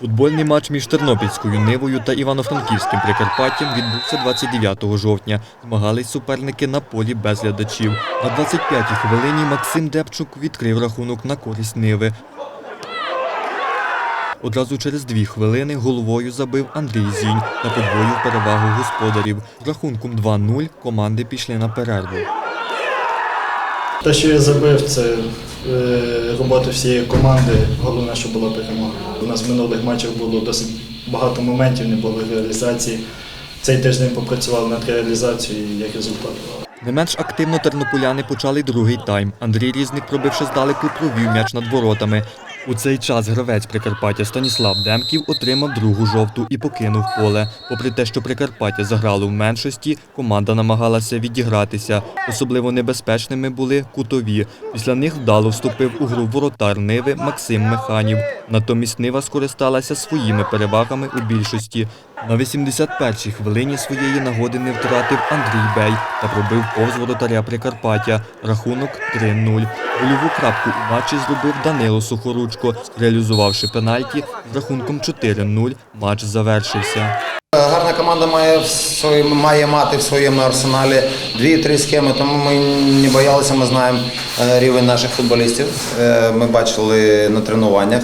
Футбольний матч між Тернопільською Нивою та Івано-Франківським Прикарпаттям відбувся 29 жовтня. Змагались суперники на полі без глядачів. На 25-й хвилині Максим Депчук відкрив рахунок на користь Ниви. Одразу через дві хвилини головою забив Андрій Зінь та подвоїв перевагу господарів. Рахунком 2-0 команди пішли на перерву. Те, що я забив, це е, робота всієї команди. Головне, що була перемога. У нас в минулих матчах було досить багато моментів, не було реалізації. Цей тиждень попрацював над реалізацією і як результат. Не менш активно тернополяни почали другий тайм. Андрій Різник, пробивши здалеку, провів м'яч над воротами. У цей час гравець Прикарпаття Станіслав Демків отримав другу жовту і покинув поле. Попри те, що Прикарпаття заграло в меншості, команда намагалася відігратися. Особливо небезпечними були кутові. Після них вдало вступив у гру воротар Ниви Максим Механів. Натомість Нива скористалася своїми перевагами у більшості. На 81-й хвилині своєї нагоди не втратив Андрій Бей та пробив повз воротаря Прикарпаття. Рахунок 3-0. Гольову крапку у матчі зробив Данило Сухоручко. Реалізувавши пенальті, з рахунком 4-0 матч завершився. Гарна команда має, в своєму- має мати в своєму арсеналі дві-три схеми, тому ми не боялися, ми знаємо е, рівень наших футболістів. Е, Ми бачили на тренуваннях,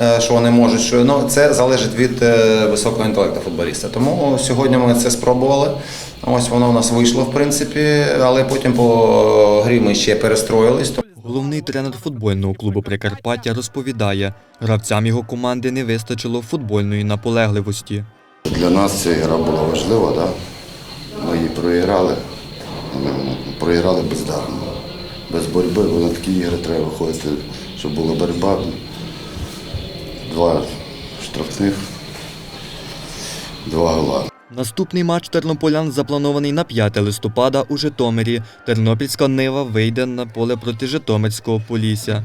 е, що вони можуть. Що, ну, це залежить від е, високого інтелекту футболіста. Тому сьогодні ми це спробували. Ось воно у нас вийшло, в принципі, але потім по грі ми ще перестроїлись. Головний тренер футбольного клубу Прикарпаття розповідає, гравцям його команди не вистачило футбольної наполегливості. Для нас ця гра була важлива, да? ми її проіграли, проіграли бездарно. Без боротьби, бо на такі ігри треба виходити, щоб була боротьба. Два штрафних, два гола. Наступний матч тернополян запланований на 5 листопада у Житомирі. Тернопільська Нива вийде на поле проти Житомирського Полісся.